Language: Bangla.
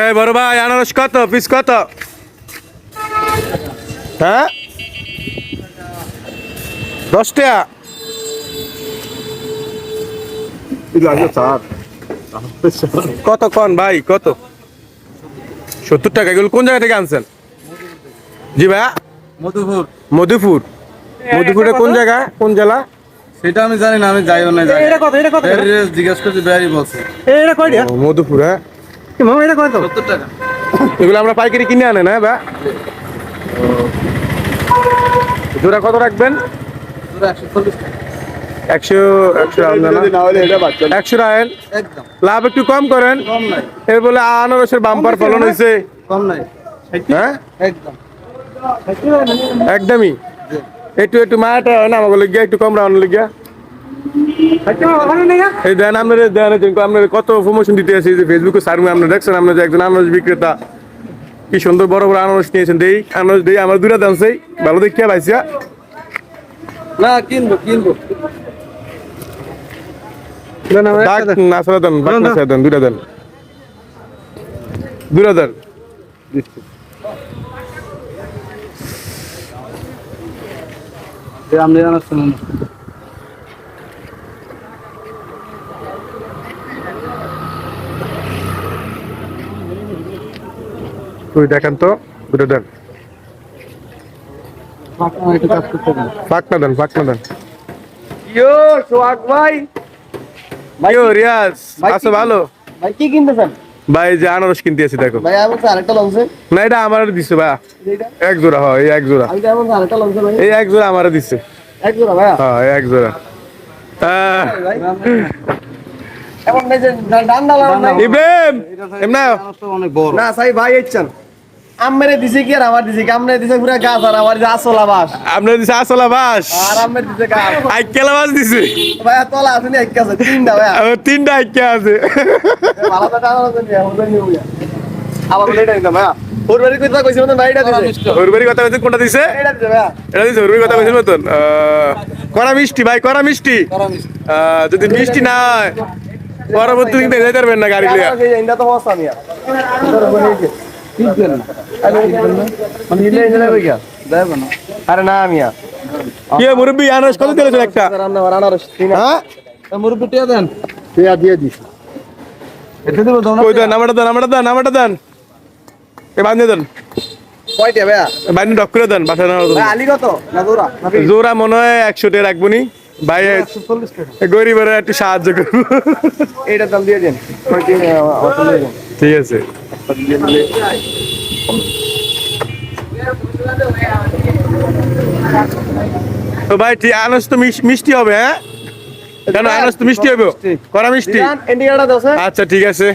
এই বড় ভাই আনারস কত? পিস কত? হ্যাঁ? দশ টাকা। কত কন ভাই? কত? সত্তর টাকা। এগুলো কোন জায়গা থেকে আনছেন? জি ভাইয়া। মধুপুর। মধুপুর। মধুপুরে কোন জায়গা? কোন জেলা? সেটা আমি জানি না আমি যাইও না যাই এটা কত? এটা কত? জিজ্ঞেস করছি বলছে। এটা কয়টা? মধুপুর হ্যাঁ? মামা এটা কত সত্তর টাকা। এগুলো আমরা পাইকারি কিনে আনেন হ্যাঁ বা? জোড়া কত রাখবেন? একশো একশো একশো লাভ একটু কম করেন। কম নাই। এর বলে আনারসের বাম্পার ফলন হয়েছে। কম নাই। হ্যাঁ? একদম। একদমই? একটু একটু মায়াটা হয় না? আমাকে লিখিয়া একটু কম রাউন্ড লিখিয়া এই দেন আপনার দেন আপনার কত প্রমোশন দিতে আছে যে ফেসবুকে সার্মে আপনি দেখছেন আপনার যে একজন আনারস বিক্রেতা। কি সুন্দর বড় বড় আনারস নিয়েছেন দেই আনারস দেই আমার দূরে দাম সেই ভালো দেখিয়া পাইছিয়া না কিনবো কিনবো। ডাক না সারা দেন বাক না সারা দেন দূরে দেন দূরে দেন আপনি জানার শুনুন তুই দেখেন তো দূরে দেন। দেন। দেন ইয়ো সোহাগ ভাই। রিয়াজ আছো ভালো? ভাই কি কিনতেছেন? ভাই যে আনারস কিনতে আছি দেখো। ভাই আমার আরেকটা লঞ্চে। না এটা আমার দিছে ভাই। এক জোড়া হয় এই এক জোড়া। আমি আমার আরেকটা লঞ্চে ভাই। এই এক জোড়া আমার দিছে। এক জোড়া ভাই হ্যাঁ এক জোড়া। আহ, ভাই যে ডান ডালা নাই। ইব্রাহিম এমনা অনেক বড়। না সাই ভাই ইচ্ছান আমেরে দিছে কি আর আমার দিছে? কি আমরে দিছে পুরা গাছ আর আমার যে আসলা বাস আপনার দিছে আসলা বাস আর আমের দিছে গাছ। আইকেলা বাস দিছে। ভাই তলা আছে নি তিনটা ভাই তিনটা আইকে আছে। ভালো নি আবার ভাই কইছিল দিছে। কথা কোনটা দিছে? এটা দিছে ভাই এটা দিছে ওর কথা মতন? মিষ্টি ভাই কড়া মিষ্টি। যদি মিষ্টি না হয় পরবর্তী দিন পারবেন না গাড়ি লিয়া এটা তো মস্ত আমি আরে না। মিয়া। কি মুরব্বী? আনারস কত দিয়েছেন একটা? রান্না হ্যাঁ? মুরব্বী টিয়া দেন। পেয়া দিয়ে দিস। এটা দিব দাও কই দেন? নামাটা দেন নামাটা দেন নামাটা দেন। এ বান্ধে দেন। কয়টা ভাইয়া? বান্ধে ডক করে দেন বাসা নেওয়ার আলি কত? না দৌড়া জোড়া মনে হয় একশো টাকা রাখব নি। ভাই গরিবের একটু সাহায্য করব দাম অটো দিয়ে দেন। ঠিক আছে। তো ভাই ঠিক আনারস তো মিষ্টি হবে হ্যাঁ? কেন আনারস তো মিষ্টি হবে? করা মিষ্টি? আচ্ছা ঠিক আছে।